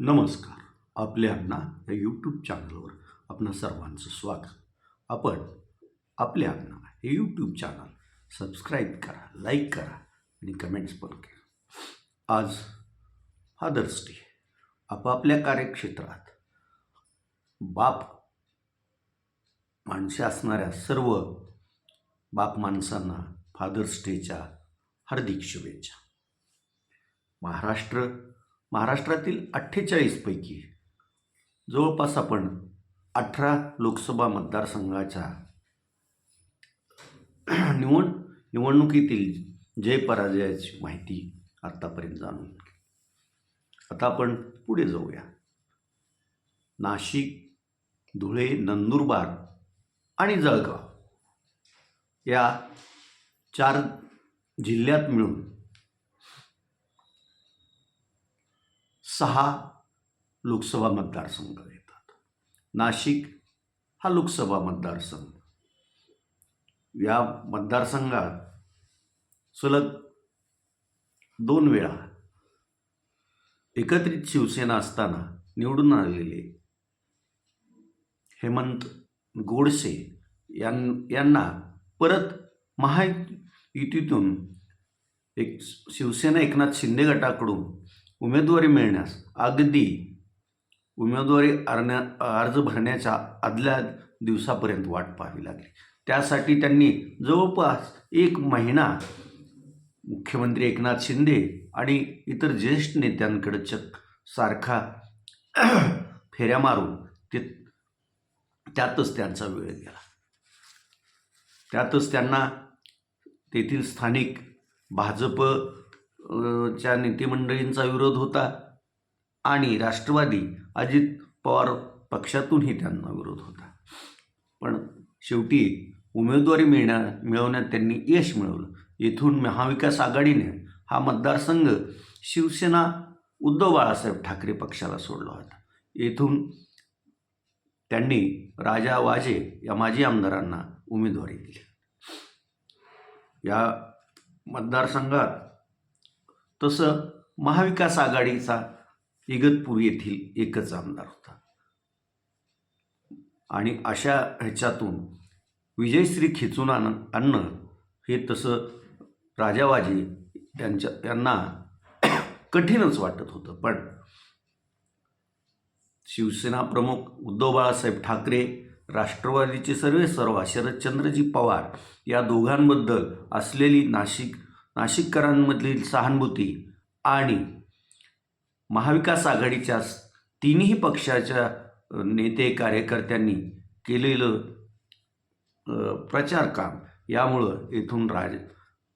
नमस्कार. आपल्या अण्णा या यूट्यूब चॅनलवर आपणा सर्वांचं स्वागत. आपण आपल्या अण्णा हे यूट्यूब चॅनल सबस्क्राईब करा लाईक करा आणि कमेंट्स पण करा. आज फादर्स डे आपापल्या कार्यक्षेत्रात बाप माणसे असणाऱ्या सर्व बाप माणसांना फादर्स डेच्या हार्दिक शुभेच्छा. महाराष्ट्र महाराष्ट्रातील अठ्ठेचाळीसपैकी जवळपास आपण अठरा लोकसभा मतदारसंघाच्या निवड निवडणुकीतील जय पराजयाची माहिती आत्तापर्यंत जाणून आता आपण पुढे जाऊया. नाशिक धुळे नंदुरबार आणि जळगाव या चार जिल्ह्यात मिळून सहा लोकसभा मतदारसंघ येतात. नाशिक हा लोकसभा मतदारसंघ. या मतदारसंघात सलग दोन वेळा एकत्रित शिवसेना असताना निवडून आलेले हेमंत गोडसे यां यांना परत महायुतीतून एक शिवसेना एकनाथ शिंदे गटाकडून उमेदवारी मिळण्यास अगदी उमेदवारी अर्ण्या अर्ज भरण्याच्या आदल्या दिवसापर्यंत वाट पाहावी लागली. त्यासाठी त्यांनी जवळपास एक महिना मुख्यमंत्री एकनाथ शिंदे आणि इतर ज्येष्ठ नेत्यांकडे चक सारखा फेऱ्या मारून ते त्यातच त्यांचा वेळ गेला. त्यातच त्यांना तेथील स्थानिक भाजप च्या नेतेमंडळींचा विरोध होता आणि राष्ट्रवादी अजित पवार पक्षातूनही त्यांना विरोध होता. पण शेवटी उमेदवारी मिळण्या मिळवण्यात त्यांनी यश मिळवलं. येथून महाविकास आघाडीने हा मतदारसंघ शिवसेना उद्धव बाळासाहेब ठाकरे पक्षाला सोडला होता. येथून त्यांनी राजा वाजे या माजी आमदारांना उमेदवारी दिली. या मतदारसंघात तसं महाविकास आघाडीचा इगतपूर येथील एकच आमदार होता. आणि अशा ह्याच्यातून विजयश्री खिचून आण आणणं हे तसं राजावाजी यांच्या यांना कठीणच वाटत होतं. पण शिवसेना प्रमुख उद्धव बाळासाहेब ठाकरे राष्ट्रवादीचे सर्वे सर्व शरदचंद्रजी पवार या दोघांबद्दल असलेली नाशिक नाशिककरांमधील सहानुभूती आणि महाविकास आघाडीच्या तिन्ही पक्षाच्या नेते कार्यकर्त्यांनी केलेलं प्रचार काम यामुळं येथून राज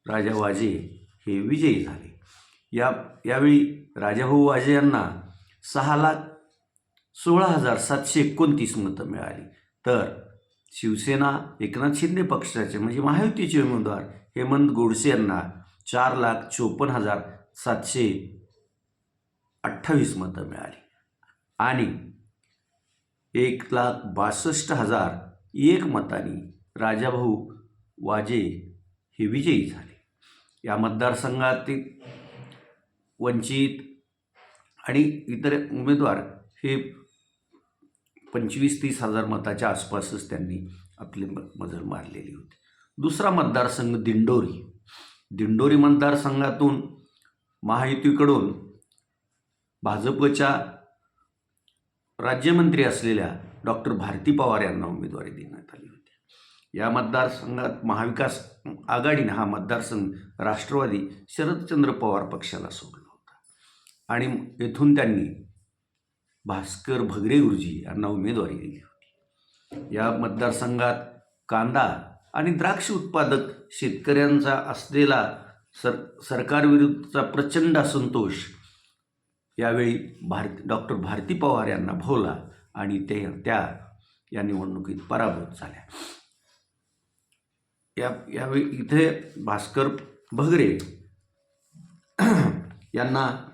राजा वाजे हे विजयी झाले. या यावेळी राजाभाऊ वाजे यांना सहा लाख सोळा हजार सातशे एकोणतीस मतं मिळाली. तर शिवसेना एकनाथ शिंदे पक्षाचे म्हणजे महायुतीचे उमेदवार हेमंत गोडसे यांना चार लाख चोपन्न हजार सातशे अठ्ठावीस मतं मिळाली. आणि एक लाख बासष्ट हजार एक मतांनी राजाभाऊ वाजे हे विजयी झाले. या मतदारसंघातील वंचित आणि इतर उमेदवार हे पंचवीस तीस हजार मताच्या आसपासच त्यांनी आपली म मजल मारलेली होती. दुसरा मतदारसंघ दिंडोरी. दिंडोरी मतदारसंघातून महायुतीकडून भाजपच्या राज्यमंत्री असलेल्या डॉक्टर भारती पवार यांना उमेदवारी देण्यात आली होती. या मतदारसंघात महाविकास आघाडीनं हा मतदारसंघ राष्ट्रवादी शरदचंद्र पवार पक्षाला सोडला होता. आणि येथून त्यांनी भास्कर भगरे गुरुजी यांना उमेदवारी दिली होती. या मतदारसंघात कांदा आणि द्राक्ष उत्पादक शेतकऱ्यांचा असलेला सर सरकारविरुद्धचा प्रचंड असंतोष. यावेळी भारत डॉक्टर भारती पवार यांना भोवला आणि ते त्या या निवडणुकीत पराभूत झाल्या. या यावेळी इथे भास्कर भगरे यांना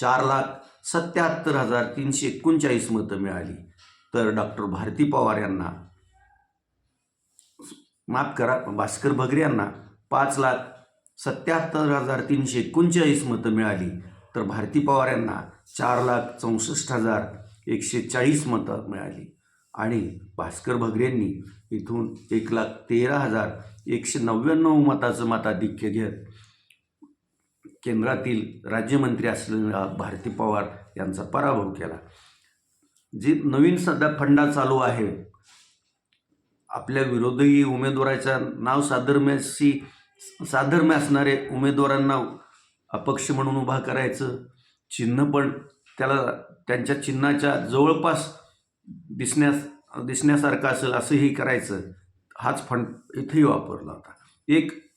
चार लाख सत्याहत्तर हजार तीनशे एकोणचाळीस मतं मिळाली. तर डॉक्टर भारती पवार यांना माफ करा भास्कर भगरे यांना पाच लाख सत्याहत्तर हजार तीनशे एकोणचाळीस मतं मिळाली. तर भारती पवार यांना चार लाख चौसष्ट हजार एकशे चाळीस मतं मिळाली. आणि भास्कर भगरेंनी इथून एक लाख तेरा हजार एकशे नव्याण्णव मताचं मताधिक्य घेत केंद्रातील राज्यमंत्री असलेल्या भारती पवार यांचा पराभव केला. जे नवीन सध्या फंडा चालू आहे आपल्या विरोधी उमेदवाराच्या नाव साधर्म्याशी साधर्म्य असणारे उमेदवारांना अपक्ष म्हणून उभा करायचं. चिन्ह पण त्याला त्यांच्या चिन्हाच्या जवळपास दिसण्यास दिसण्यासारखं असेल असंही करायचं. हाच फंड इथेही वापरला होता. एक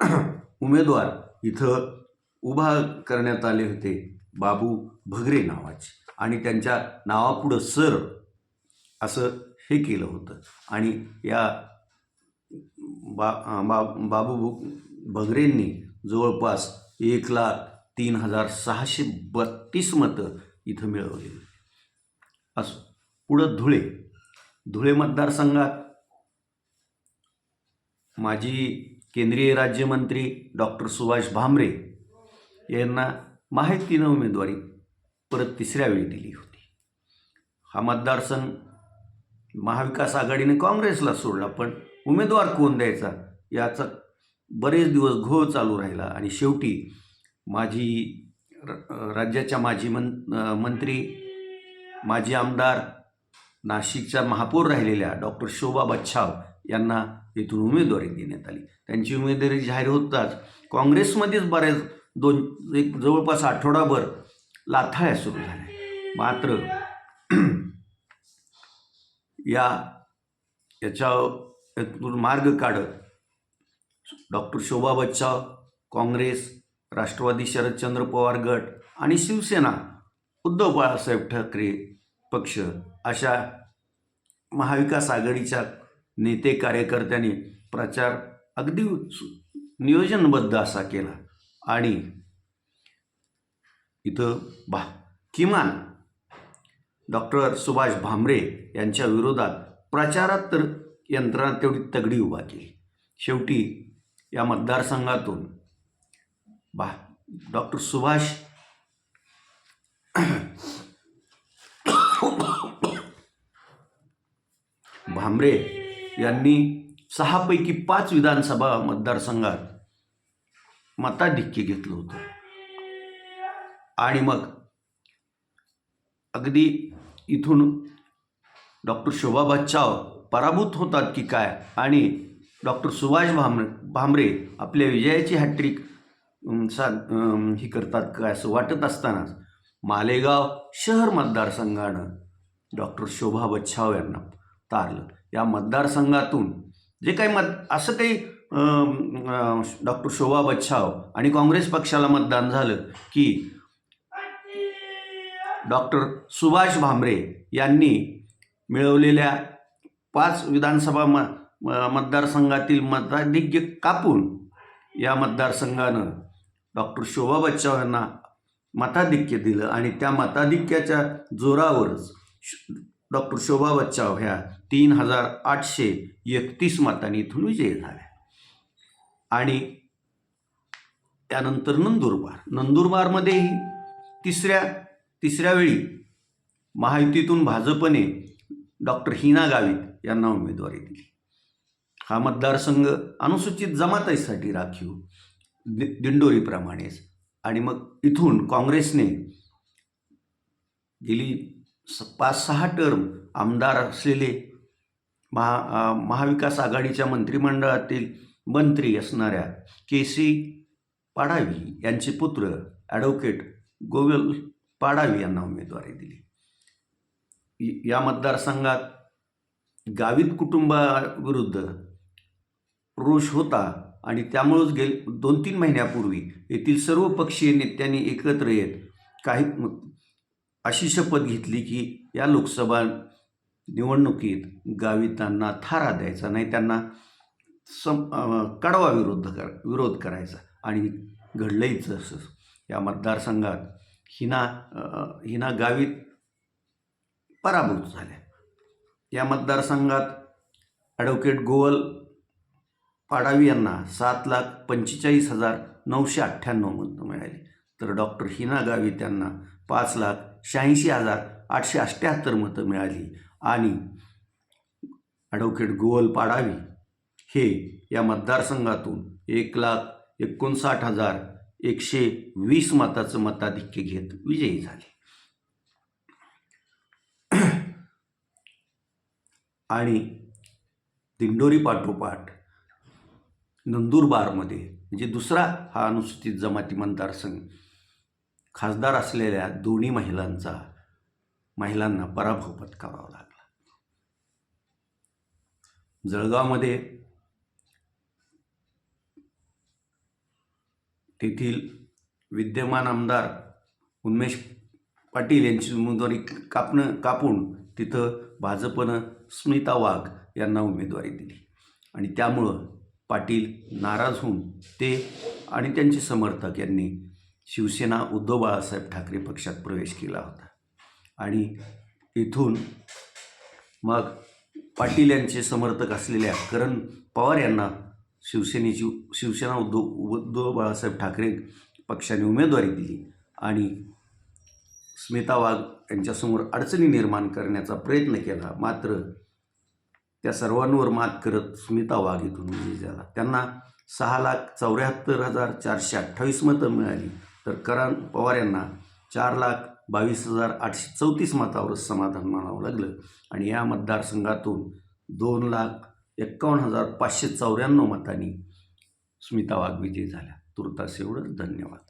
उमेदवार इथं उभा करण्यात आले होते. बाबू भगरे नावाचे. आणि त्यांच्या नावापुढं सर असं हे केलं होतं. आणि या बा बा बाबू भगरेंनी जवळपास एक लाख तीन हजार सहाशे बत्तीस मतं इथं मिळवली. असो. पुढं धुळे. धुळे मतदारसंघात माजी केंद्रीय राज्यमंत्री डॉक्टर सुभाष भामरे यांना माहितीनं उमेदवारी परत तिसऱ्या वेळी दिली होती. हा मतदारसंघ महाविकास आघाडीने काँग्रेसला सोडला पण उमेदवार कोण द्यायचा? याचा बरेच दिवस घोळ चालू राहिला आणि शेवटी माझी र- राज्याच्या माजी मं मंत्री माजी आमदार नाशिकच्या महापौर राहिलेल्या डॉक्टर शोभा बच्छाव यांना इथून उमेदवारी देण्यात आली. त्यांची उमेदवारी जाहीर होताच काँग्रेसमध्येच बऱ्याच दोन एक जवळपास आठवडाभर लाथाळ्या सुरू झाल्या. मात्र या याच्या यातून मार्ग काढत डॉक्टर शोभा बच्चाव काँग्रेस राष्ट्रवादी शरदचंद्र पवार गट आणि शिवसेना उद्धव बाळासाहेब ठाकरे पक्ष अशा महाविकास आघाडीच्या नेते कार्यकर्त्यांनी प्रचार अगदी नियोजनबद्ध असा केला. आणि इथं भा किमान डॉक्टर सुभाष भामरे यांच्या विरोधात प्रचारात तर यंत्रणा तेवढी तगडी उभा केली. शेवटी या मतदारसंघातून बा डॉक्टर सुभाष भामरे यांनी सहापैकी पाच विधानसभा मतदारसंघात मताधिक्य घेतलं होतं. आणि मग अगदी इथून डॉक्टर शोभा बच्चाव पराभूत होतात की काय? आणि डॉक्टर सुभाष भामरे भामरे आपल्या विजयाची हॅट्रिक सा ही करतात काय असं वाटत असतानाच मालेगाव शहर मतदारसंघानं डॉक्टर शोभा बच्छाव यांना तारलं. या मतदारसंघातून जे काही मत असं काही डॉक्टर शोभा बच्छाव आणि काँग्रेस पक्षाला मतदान झालं की डॉक्टर सुभाष भामरे यांनी मिळवलेल्या पाच विधानसभा म म- मतदारसंघातील मताधिक्य कापून या मतदारसंघानं डॉक्टर शोभा बच्चाव यांना मताधिक्य दिलं आणि त्या मताधिक्याच्या जोरावरच डॉक्टर शोभा बच्चाव ह्या तीन हजार आठशे एकतीस मतांनी इथून विजयी झाल्या. आणि त्यानंतर नंदुरबार. नंदुरबारमध्येही तिसऱ्या तिसऱ्या वेळी महायुतीतून भाजपने डॉक्टर हिना गावित यांना उमेदवारी दिली. हा मतदारसंघ अनुसूचित जमातीसाठी राखीव दि दिंडोरीप्रमाणेच. आणि मग इथून काँग्रेसने गेली स पाच सहा टर्म आमदार असलेले महा महाविकास आघाडीच्या मंत्रिमंडळातील मंत्री असणाऱ्या के सी पाडावी यांचे पुत्र ॲडव्होकेट गोविल पाडावी यांना उमेदवारी दिली. या मतदारसंघात गावित कुटुंबाविरुद्ध रोष होता आणि त्यामुळंच गेल दोन तीन महिन्यापूर्वी येथील सर्व पक्षीय नेत्यांनी एकत्र येत काही अशी शपथ घेतली की या लोकसभा निवडणुकीत गावितांना थारा द्यायचा नाही त्यांना सम कडवा विरोध कर विरोध करायचा आणि घडलंही जसं या मतदारसंघात हिना हिना गावित पराभूत झाल्या. या मतदारसंघात ॲडव्होकेट गोवल पाडावी यांना सात लाख पंचेचाळीस हजार नऊशे अठ्ठ्याण्णव मतं मिळाली. तर डॉक्टर हिना गावित यांना पाच लाख शहाऐंशी हजार आठशे अठ्ठ्याहत्तर मतं मिळाली. आणि ॲडव्होकेट गोवल पाडावी हे या मतदारसंघातून एक लाख एकोणसाठ हजार एकशे वीस मताचं मताधिक्य घेत विजयी झाले. आणि दिंडोरी पाठोपाठ नंदुरबारमध्ये म्हणजे दुसरा हा अनुसूचित जमाती मतदारसंघ खासदार असलेल्या दोन्ही महिलांचा महिलांना पराभव पत्करावा लागला. जळगावमध्ये तेथील विद्यमान आमदार उन्मेष पाटील यांची उमेदवारी कापणं कापून तिथं भाजपनं स्मिता वाघ यांना उमेदवारी दिली. आणि त्यामुळं पाटील नाराज होऊन ते आणि त्यांचे समर्थक यांनी शिवसेना उद्धव बाळासाहेब ठाकरे पक्षात प्रवेश केला होता. आणि इथून मग पाटील यांचे समर्थक असलेल्या करण पवार यांना शिवसेनेची शिवसेना उद्धव उद्धव बाळासाहेब ठाकरे पक्षाने उमेदवारी दिली आणि स्मिता वाघ यांच्यासमोर अडचणी निर्माण करण्याचा प्रयत्न केला. मात्र त्या सर्वांवर मात करत स्मिता वाघ इथून विजयी झाला. त्यांना सहा लाख चौऱ्याहत्तर हजार चारशे अठ्ठावीस मतं मिळाली. तर करण पवार यांना चार लाख बावीस हजार आठशे चौतीस मतावरच समाधान मानावं लागलं आणि या मतदारसंघातून दोन लाख एक्कावन्न हजार पाचशे चौऱ्याण्णव मतांनी स्मिता वाघ विजयी झाल्या. तुर्तास एवढंच धन्यवाद.